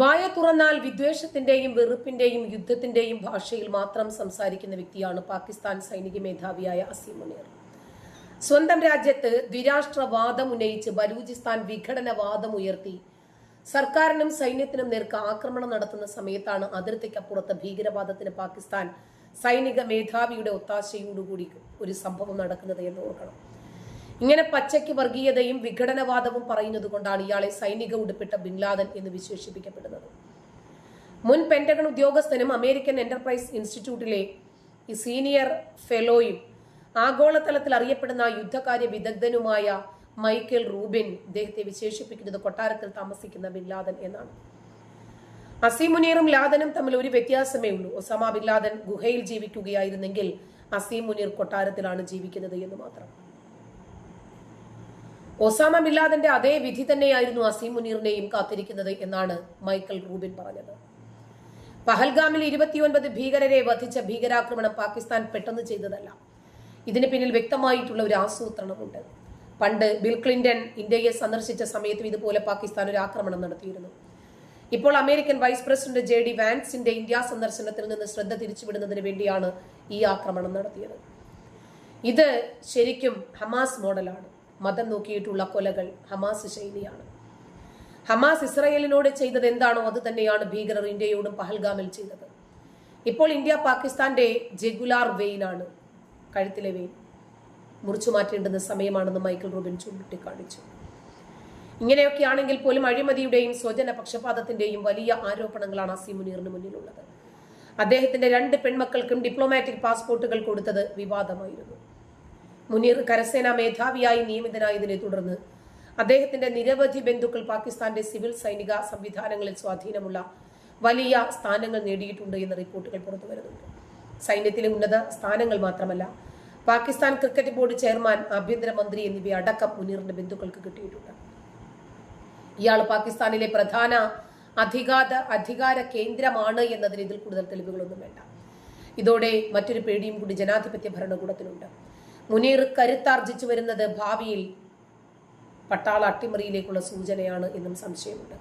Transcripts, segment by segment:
വായ തുറന്നാൽ വിദ്വേഷത്തിന്റെയും വെറുപ്പിന്റെയും യുദ്ധത്തിന്റെയും ഭാഷയിൽ മാത്രം സംസാരിക്കുന്ന വ്യക്തിയാണ് പാകിസ്ഥാൻ സൈനിക മേധാവിയായ അസീം മുനീർ. സ്വന്തം രാജ്യത്ത് ദ്വിരാഷ്ട്രവാദം ഉന്നയിച്ച് ബലൂചിസ്ഥാൻ വിഘടനവാദം ഉയർത്തി സർക്കാരിനും സൈന്യത്തിനും നേർക്ക് ആക്രമണം നടത്തുന്ന സമയത്താണ് അതിർത്തിക്കപ്പുറത്ത് ഭീകരവാദത്തിന് പാകിസ്ഥാൻ സൈനിക മേധാവിയുടെ ഒത്താശയോടുകൂടി ഒരു സംഭവം നടക്കുന്നത് എന്ന് ഓർക്കണം. ഇങ്ങനെ പച്ചയ്ക്ക് വർഗീയതയും വിഘടനവാദവും പറയുന്നത് കൊണ്ടാണ് ഇയാളെ സൈനിക ഉടുപ്പിട്ട ബിൻലാദൻ എന്ന് വിശേഷിപ്പിക്കപ്പെടുന്നത്. മുൻ പെന്റഗൺ ഉദ്യോഗസ്ഥനും അമേരിക്കൻ എന്റർപ്രൈസ് ഇൻസ്റ്റിറ്റ്യൂട്ടിലെ സീനിയർ ഫെലോയും ആഗോളതലത്തിൽ അറിയപ്പെടുന്ന യുദ്ധകാര്യ വിദഗ്ധനുമായ മൈക്കൽ റൂബിൻ ഇദ്ദേഹത്തെ വിശേഷിപ്പിക്കുന്നത് കൊട്ടാരത്തിൽ താമസിക്കുന്ന ബിൻലാദൻ എന്നാണ്. അസീമുനീറും ലാദനും തമ്മിൽ ഒരു വ്യത്യാസമേ ഉള്ളൂ. ഒസാമ ബിൻ ലാദൻ ഗുഹയിൽ ജീവിക്കുകയായിരുന്നെങ്കിൽ അസീം മുനീർ കൊട്ടാരത്തിലാണ് ജീവിക്കുന്നത് എന്ന് മാത്രം. ഒസാമ ബില്ലാദന്റെ അതേ വിധി തന്നെയായിരുന്നു അസീം മുനീറിനെയും കാത്തിരിക്കുന്നത് എന്നാണ് മൈക്കൽ റൂബിൻ പറഞ്ഞത്. പഹൽഗാമിൽ ഇരുപത്തിയൊൻപത് ഭീകരരെ വധിച്ച ഭീകരാക്രമണം പാകിസ്ഥാൻ പെട്ടെന്ന് ചെയ്തതല്ല. ഇതിന് പിന്നിൽ വ്യക്തമായിട്ടുള്ള ഒരു ആസൂത്രണമുണ്ട്. പണ്ട് ബിൽ ക്ലിന്റൺ ഇന്ത്യയെ സന്ദർശിച്ച സമയത്തും ഇതുപോലെ പാകിസ്ഥാൻ ഒരു ആക്രമണം നടത്തിയിരുന്നു. ഇപ്പോൾ American vice president J D വാൻസിന്റെ India സന്ദർശനത്തിൽ നിന്ന് ശ്രദ്ധ തിരിച്ചുവിടുന്നതിന് വേണ്ടിയാണ് ഈ ആക്രമണം നടത്തിയത്. ഇത് ശരിക്കും ഹമാസ് മോഡലാണ്. മതം നോക്കിയിട്ടുള്ള കൊലകൾ ഹമാസ് ശൈലിയാണ്. ഹമാസ് ഇസ്രയേലിനോട് ചെയ്തത് എന്താണോ അത് തന്നെയാണ് ഭീകരർ ഇന്ത്യയോടും പഹൽഗാമിൽ ചെയ്തത്. ഇപ്പോൾ ഇന്ത്യ പാകിസ്ഥാന്റെ ജെഗുലാർ വെയിനാണ് കഴുത്തിലെ വെയിൻ മുറിച്ചു മാറ്റേണ്ടുന്ന സമയമാണെന്ന് മൈക്കിൾ റൂബിൻ ചൂണ്ടിക്കാണിച്ചു. ഇങ്ങനെയൊക്കെയാണെങ്കിൽ പോലും അഴിമതിയുടെയും സ്വജന പക്ഷപാതത്തിന്റെയും വലിയ ആരോപണങ്ങളാണ് അസീം മുനീറിന് മുന്നിലുള്ളത്. അദ്ദേഹത്തിന്റെ രണ്ട് പെൺമക്കൾക്കും ഡിപ്ലോമാറ്റിക് പാസ്പോർട്ടുകൾ കൊടുത്തത് വിവാദമായിരുന്നു. മുനീർ കരസേനാ മേധാവിയായി നിയമിതനായതിനെ തുടർന്ന് അദ്ദേഹത്തിന്റെ നിരവധി ബന്ധുക്കൾ പാകിസ്ഥാന്റെ സിവിൽ സൈനിക സംവിധാനങ്ങളിൽ സ്വാധീനമുള്ള വലിയ സ്ഥാനങ്ങൾ നേടിയിട്ടുണ്ട് എന്ന റിപ്പോർട്ടുകൾ പുറത്തു വരുന്നുണ്ട്. സൈന്യത്തിലെ ഉന്നത സ്ഥാനങ്ങൾ മാത്രമല്ല പാകിസ്ഥാൻ ക്രിക്കറ്റ് ബോർഡ് ചെയർമാൻ ആഭ്യന്തരമന്ത്രി എന്നിവ അടക്കം മുനീറിന്റെ ബന്ധുക്കൾക്ക് കിട്ടിയിട്ടുണ്ട്. ഇയാൾ പാകിസ്ഥാനിലെ പ്രധാന അധികാര അധികാര കേന്ദ്രമാണ് എന്നതിന് ഇതിൽ കൂടുതൽ തെളിവുകളൊന്നും വേണ്ട. ഇതോടെ മറ്റൊരു പേടിയും കൂടി ജനാധിപത്യ ഭരണകൂടത്തിനുണ്ട്. മുനീർ കരുത്താർജിച്ചു വരുന്നത് ഭാവിയിൽ പട്ടാള അട്ടിമറിയിലേക്കുള്ള സൂചനയാണ് എന്നും സംശയമുണ്ട്.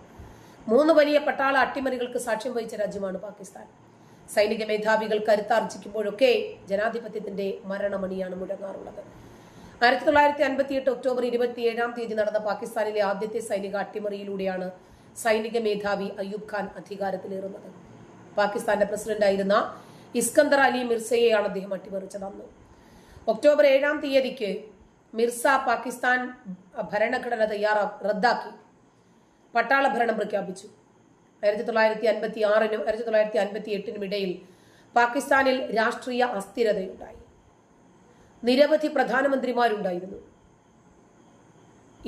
മൂന്ന് വലിയ പട്ടാള അട്ടിമറികൾക്ക് സാക്ഷ്യം വഹിച്ച രാജ്യമാണ് പാകിസ്ഥാൻ. സൈനിക മേധാവികൾ കരുത്താർജിക്കുമ്പോഴൊക്കെ ജനാധിപത്യത്തിന്റെ മരണമണിയാണ് മുഴങ്ങാറുള്ളത്. ആയിരത്തി തൊള്ളായിരത്തി അൻപത്തി എട്ട് ഒക്ടോബർ ഇരുപത്തിയേഴാം തീയതി നടന്ന പാകിസ്ഥാനിലെ ആദ്യത്തെ സൈനിക അട്ടിമറിയിലൂടെയാണ് സൈനിക മേധാവി അയ്യൂബ് ഖാൻ അധികാരത്തിലേറുന്നത്. പാകിസ്ഥാന്റെ പ്രസിഡന്റായിരുന്ന ഇസ്കന്ദർ അലി മിർസയെയാണ് അദ്ദേഹം അട്ടിമറിച്ചത് അന്ന്. ഒക്ടോബർ ഏഴാം തീയതിക്ക് മിർസ പാകിസ്ഥാൻ ഭരണഘടന തയ്യാറാ റദ്ദാക്കി. പട്ടാള ഭരണം പ്രഖ്യാപിച്ചു. ആയിരത്തി തൊള്ളായിരത്തി അൻപത്തി ആറിനും ആയിരത്തി തൊള്ളായിരത്തി അൻപത്തി എട്ടിനും ഇടയിൽ പാകിസ്ഥാനിൽ രാഷ്ട്രീയ അസ്ഥിരതയുണ്ടായി. നിരവധി പ്രധാനമന്ത്രിമാരുണ്ടായിരുന്നു.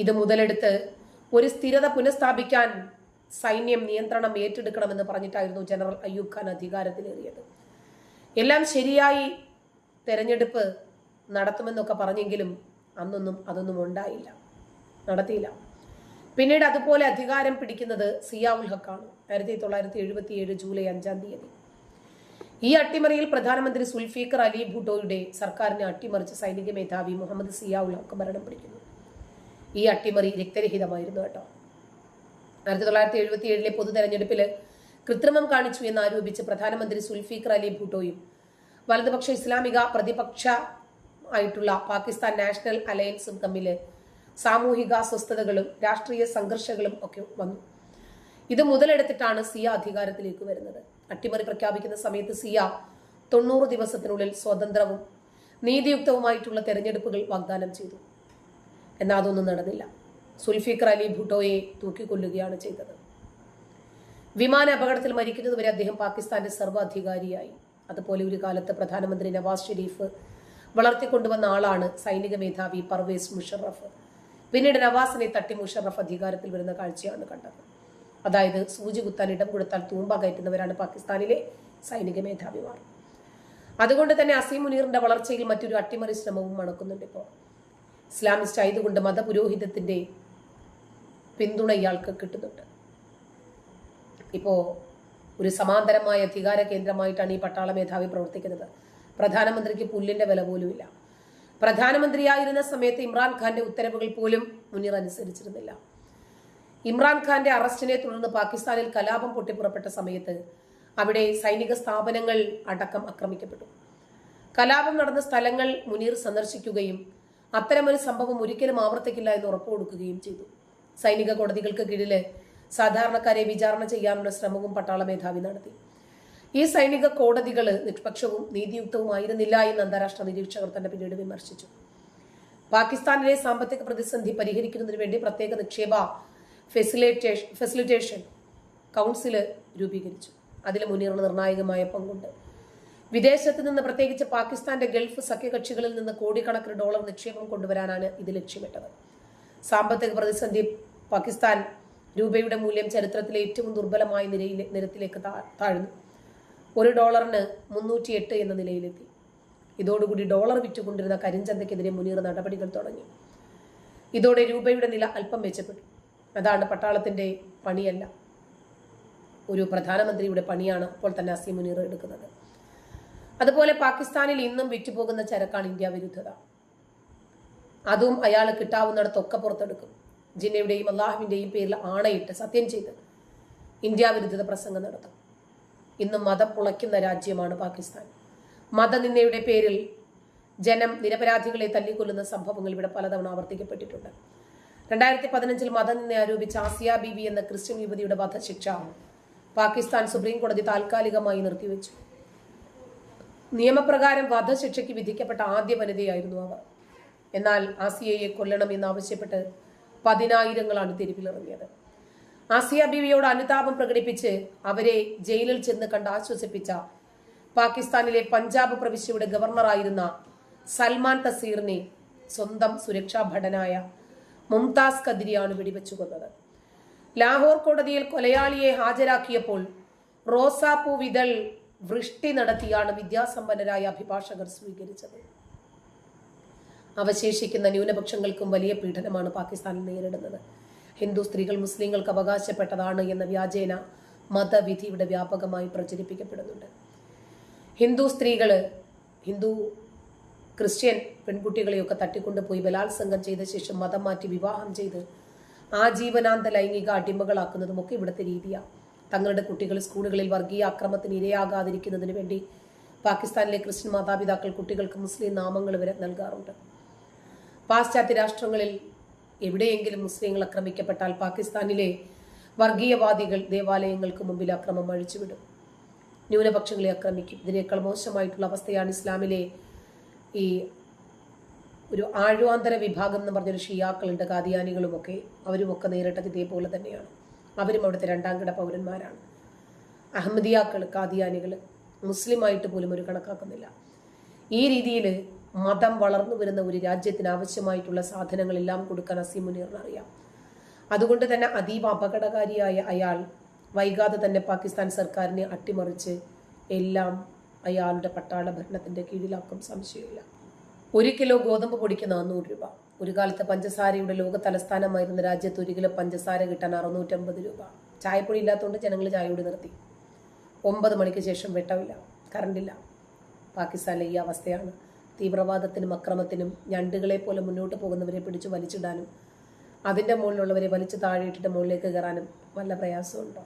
ഇത് മുതലെടുത്ത് ഒരു സ്ഥിരത പുനഃസ്ഥാപിക്കാൻ സൈന്യം നിയന്ത്രണം ഏറ്റെടുക്കണമെന്ന് പറഞ്ഞിട്ടായിരുന്നു ജനറൽ അയ്യൂബ് ഖാൻ അധികാരത്തിലേറിയത്. എല്ലാം ശരിയായി തെരഞ്ഞെടുപ്പ് നടത്തുമെന്നൊക്കെ പറഞ്ഞെങ്കിലും അന്നൊന്നും അതൊന്നും ഉണ്ടായില്ല. നടത്തിയില്ല. പിന്നീട് അതുപോലെ അധികാരം പിടിക്കുന്നത് സിയാവുൽ ഹക്കാണ്. ആയിരത്തി തൊള്ളായിരത്തി എഴുപത്തി ഏഴ് ജൂലൈ അഞ്ചാം തീയതി. ഈ അട്ടിമറിയിൽ പ്രധാനമന്ത്രി സുൽഫീഖർ അലി ഭൂട്ടോയുടെ സർക്കാരിനെ അട്ടിമറിച്ച സൈനിക മേധാവി മുഹമ്മദ് സിയാവുൽ ഹക്ക് മരണം പിടിക്കുന്നു. ഈ അട്ടിമറി രക്തരഹിതമായിരുന്നു കേട്ടോ. ആയിരത്തി തൊള്ളായിരത്തി എഴുപത്തി ഏഴിലെ പൊതു തെരഞ്ഞെടുപ്പിൽ കൃത്രിമം കാണിച്ചു എന്ന് ആരോപിച്ച് പ്രധാനമന്ത്രി സുൽഫീഖർ അലി ഭൂട്ടോയും വലതുപക്ഷ ഇസ്ലാമിക പ്രതിപക്ഷ ആയിട്ടുള്ള പാകിസ്ഥാൻ നാഷണൽ അലയൻസും തമ്മിൽ സാമൂഹിക അസ്വസ്ഥതകളും രാഷ്ട്രീയ സംഘർഷങ്ങളും ഒക്കെ വന്നു. ഇത് മുതലെടുത്തിട്ടാണ് സിയ അധികാരത്തിലേക്ക് വരുന്നത്. അട്ടിമറി പ്രഖ്യാപിക്കുന്ന സമയത്ത് സിയ തൊണ്ണൂറ് ദിവസത്തിനുള്ളിൽ സ്വതന്ത്രവും നീതിയുക്തവുമായിട്ടുള്ള തെരഞ്ഞെടുപ്പുകൾ വാഗ്ദാനം ചെയ്തു. എന്നാൽ അതൊന്നും നടന്നില്ല. സുൽഫിഖർ അലി ഭുട്ടോയെ തൂക്കിക്കൊല്ലുകയാണ് ചെയ്തത്. വിമാന അപകടത്തിൽ മരിക്കുന്നതുവരെ അദ്ദേഹം പാകിസ്ഥാന്റെ സർവാധികാരിയായി അതുപോലെ ഒരു കാലത്ത് പ്രധാനമന്ത്രി നവാസ് ഷെരീഫ് വളർത്തിക്കൊണ്ടുവന്ന ആളാണ് സൈനിക മേധാവി പർവേസ് മുഷറഫ്. പിന്നീട് നവാസിനെ തട്ടി മുഷറഫ് അധികാരത്തിൽ വരുന്ന കാഴ്ചയാണ് കണ്ടത്. അതായത് സൂചി കുത്താൻ ഇടം കൊടുത്താൽ തൂമ്പ കയറ്റുന്നവരാണ് പാകിസ്ഥാനിലെ സൈനിക മേധാവിമാർ. അതുകൊണ്ട് തന്നെ അസീം മുനീറിന്റെ വളർച്ചയിൽ മറ്റൊരു അട്ടിമറി ശ്രമവും മണക്കുന്നുണ്ട് ഇപ്പോൾ. ഇസ്ലാമിസ്റ്റ് ആയതുകൊണ്ട് മതപുരോഹിതത്തിന്റെ പിന്തുണ ഇയാൾക്ക് കിട്ടുന്നുണ്ട്. ഇപ്പോ ഒരു സമാന്തരമായ അധികാര കേന്ദ്രമായിട്ടാണ് ഈ പട്ടാള മേധാവി പ്രവർത്തിക്കുന്നത്. പ്രധാനമന്ത്രിക്ക് പുല്ലിന്റെ വില പോലുമില്ല പ്രധാനമന്ത്രിയായിരുന്ന സമയത്ത് ഇമ്രാൻഖാന്റെ ഉത്തരവുകൾ പോലും മുനീർ അനുസരിച്ചിരുന്നില്ല. ഇമ്രാൻഖാന്റെ അറസ്റ്റിനെ തുടർന്ന് പാകിസ്ഥാനിൽ കലാപം പൊട്ടിപ്പുറപ്പെട്ട സമയത്ത് അവിടെ സൈനിക സ്ഥാപനങ്ങൾ അടക്കം ആക്രമിക്കപ്പെട്ടു. കലാപം നടന്ന സ്ഥലങ്ങൾ മുനീർ സന്ദർശിക്കുകയും അത്തരമൊരു സംഭവം ഒരിക്കലും ആവർത്തിക്കില്ല എന്ന് ഉറപ്പുകൊടുക്കുകയും ചെയ്തു. സൈനിക കോടതികൾക്ക് കീഴിൽ സാധാരണക്കാരെ വിചാരണ ചെയ്യാനുള്ള ശ്രമവും പട്ടാള മേധാവി നടത്തി. ഈ സൈനിക കോടതികൾ നിഷ്പക്ഷവും നീതിയുക്തവുമായിരുന്നില്ല എന്ന് അന്താരാഷ്ട്ര നിരീക്ഷകർ തന്നെ പിന്നീട് വിമർശിച്ചു. പാകിസ്ഥാനിലെ സാമ്പത്തിക പ്രതിസന്ധി പരിഹരിക്കുന്നതിന് വേണ്ടി പ്രത്യേക നിക്ഷേപ ഫെസിലിറ്റേഷൻ ഫെസിലിറ്റേഷൻ കൗൺസിൽ രൂപീകരിച്ചു. അതിൽ മുനീറിന് നിർണായകമായ പങ്കുണ്ട്. വിദേശത്ത് നിന്ന് പ്രത്യേകിച്ച് പാകിസ്ഥാന്റെ ഗൾഫ് സഖ്യകക്ഷികളിൽ നിന്ന് കോടിക്കണക്കിന് ഡോളർ നിക്ഷേപം കൊണ്ടുവരാനാണ് ഇത് ലക്ഷ്യമിട്ടത്. സാമ്പത്തിക പ്രതിസന്ധി പാകിസ്ഥാൻ രൂപയുടെ മൂല്യം ചരിത്രത്തിലെ ഏറ്റവും ദുർബലമായ നിരയിലെ നിരത്തിലേക്ക് താഴ്ന്നു. ഒരു ഡോളറിന് മുന്നൂറ്റി എട്ട് എന്ന നിലയിലെത്തി. ഇതോടുകൂടി ഡോളർ വിറ്റുകൊണ്ടിരുന്ന കരിഞ്ചന്തയ്ക്കെതിരെ മുനീർ നടപടികൾ തുടങ്ങി. ഇതോടെ രൂപയുടെ നില അല്പം മെച്ചപ്പെട്ടു. അതാണ് പട്ടാളത്തിന്റെ പണിയല്ല. ഒരു പ്രധാനമന്ത്രിയുടെ പണിയാണ് അപ്പോൾ തന്നെ അസി മുനീർ എടുക്കുന്നത്. അതുപോലെ പാകിസ്ഥാനിൽ ഇന്നും വിറ്റുപോകുന്ന ചരക്കാണ് ഇന്ത്യ വിരുദ്ധത. അതും അയാൾ കിട്ടാവുന്നിടത്തൊക്കെ പുറത്തെടുക്കും. ജിന്നയുടെയും അള്ളാഹുവിന്റെയും പേരിൽ ആണയിട്ട് സത്യം ചെയ്ത് ഇന്ത്യ വിരുദ്ധത പ്രസംഗം നടത്തും. ഇന്നും മതം പുളയ്ക്കുന്ന രാജ്യമാണ് പാകിസ്ഥാൻ. മതനിന്ദയുടെ പേരിൽ ജനം നിരപരാധികളെ തല്ലിക്കൊല്ലുന്ന സംഭവങ്ങൾ ഇവിടെ പലതവണ ആവർത്തിക്കപ്പെട്ടിട്ടുണ്ട്. രണ്ടായിരത്തി പതിനഞ്ചിൽ മതനിന്ദ ആരോപിച്ച ആസിയ ബിബി എന്ന ക്രിസ്ത്യൻ യുവതിയുടെ വധശിക്ഷ പാകിസ്ഥാൻ സുപ്രീം കോടതി താൽക്കാലികമായി നിർത്തിവെച്ചു. നിയമപ്രകാരം വധശിക്ഷയ്ക്ക് വിധിക്കപ്പെട്ട ആദ്യ വനിതയായിരുന്നു അവർ. എന്നാൽ ആസിയയെ കൊല്ലണം എന്നാവശ്യപ്പെട്ട് പതിനായിരങ്ങളാണ് തെരുവിലിറങ്ങിയത്. ആസിയ ബീവിയോട് അനുതാപം പ്രകടിപ്പിച്ച് അവരെ ജയിലിൽ ചെന്ന് കണ്ട് ആശ്വസിപ്പിച്ച പാകിസ്ഥാനിലെ പഞ്ചാബ് പ്രവിശ്യയുടെ ഗവർണറായിരുന്ന സൽമാൻ തസീറിനെ സ്വന്തം സുരക്ഷാ ഭടനായ മുംതാസ് കദിരിയാണ് വെടിവെച്ചു കൊന്നത് ലാഹോർ കോടതിയിൽ കൊലയാളിയെ ഹാജരാക്കിയപ്പോൾ റോസാപ്പൂ വിതൾ വൃഷ്ടി നടത്തിയാണ് വിദ്യാസമ്പന്നരായ അഭിഭാഷകർ സ്വീകരിച്ചത്. അവശേഷിക്കുന്ന ന്യൂനപക്ഷങ്ങൾക്കും വലിയ പീഡനമാണ് പാകിസ്ഥാനിൽ നേരിടുന്നത്. ഹിന്ദു സ്ത്രീകൾ മുസ്ലിങ്ങൾക്ക് അവകാശപ്പെട്ടതാണ് എന്ന വ്യാജേന മതവിധി ഇവിടെ വ്യാപകമായി പ്രചരിപ്പിക്കപ്പെടുന്നുണ്ട്. ഹിന്ദു സ്ത്രീകൾ ഹിന്ദു ക്രിസ്ത്യൻ പെൺകുട്ടികളെയൊക്കെ തട്ടിക്കൊണ്ടുപോയി ബലാത്സംഗം ചെയ്ത ശേഷം മതം മാറ്റി വിവാഹം ചെയ്ത് ആജീവനാന്ത ലൈംഗിക അടിമകളാക്കുന്നതും ഒക്കെ ഇവിടുത്തെ രീതിയാണ്. തങ്ങളുടെ കുട്ടികൾ സ്കൂളുകളിൽ വർഗീയ അക്രമത്തിന് ഇരയാകാതിരിക്കുന്നതിന് വേണ്ടി പാകിസ്ഥാനിലെ ക്രിസ്ത്യൻ മാതാപിതാക്കൾ കുട്ടികൾക്ക് മുസ്ലിം നാമങ്ങൾ വരെ നൽകാറുണ്ട്. പാശ്ചാത്യ രാഷ്ട്രങ്ങളിൽ എവിടെയെങ്കിലും മുസ്ലിങ്ങൾ ആക്രമിക്കപ്പെട്ടാൽ പാകിസ്ഥാനിലെ വർഗീയവാദികൾ ദേവാലയങ്ങൾക്ക് മുമ്പിൽ അക്രമം അഴിച്ചുവിടും. ന്യൂനപക്ഷങ്ങളെ ആക്രമിക്കും. ഇതിനേക്കാൾ മോശമായിട്ടുള്ള അവസ്ഥയാണ് ഇസ്ലാമിലെ ഈ ഒരു ആഴ്വാന്തര വിഭാഗം എന്ന് പറഞ്ഞൊരു ഷിയാക്കളുണ്ട് കാദിയാനികളുമൊക്കെ അവരുമൊക്കെ നേരിട്ടത് ഇതേപോലെ തന്നെയാണ്. അവരും അവിടുത്തെ രണ്ടാം കിട പൗരന്മാരാണ്. അഹമ്മദിയാക്കൾ കാദിയാനികൾ മുസ്ലിമായിട്ട് പോലും ഒരു കണക്കാക്കുന്നില്ല. ഈ രീതിയിൽ മതം വളർന്നു വരുന്ന ഒരു രാജ്യത്തിന് ആവശ്യമായിട്ടുള്ള സാധനങ്ങളെല്ലാം കൊടുക്കാൻ അസീമുനീറിനറിയാം അതുകൊണ്ട് തന്നെ അതീവ അപകടകാരിയായ അയാൾ വൈകാതെ തന്നെ പാകിസ്ഥാൻ സർക്കാരിനെ അട്ടിമറിച്ച് എല്ലാം അയാളുടെ പട്ടാള ഭരണത്തിന്റെ കീഴിലാക്കും. സംശയമില്ല. ഒരു കിലോ ഗോതമ്പ് പൊടിക്ക് നാനൂറ് രൂപ. ഒരു കാലത്ത് പഞ്ചസാരയുടെ ലോക തലസ്ഥാനമായിരുന്ന രാജ്യത്ത് ഒരു കിലോ പഞ്ചസാര കിട്ടാൻ അറുന്നൂറ്റമ്പത് രൂപ. ചായപ്പൊടി ഇല്ലാത്തതുകൊണ്ട് ജനങ്ങൾ ചായയോട് നിർത്തി. ഒമ്പത് മണിക്ക് ശേഷം വെട്ടമില്ല. കറണ്ടില്ല. പാകിസ്ഥാനിലെ ഈ അവസ്ഥയാണ്. തീവ്രവാദത്തിനും അക്രമത്തിനും ഞണ്ടുകളെ പോലെ മുന്നോട്ട് പോകുന്നവരെ പിടിച്ചു വലിച്ചിടാനും അതിന്റെ മുകളിലുള്ളവരെ വലിച്ചു താഴെയിട്ടിട്ട് മുകളിലേക്ക് കയറാനും വല്ല പ്രയാസമുണ്ടോ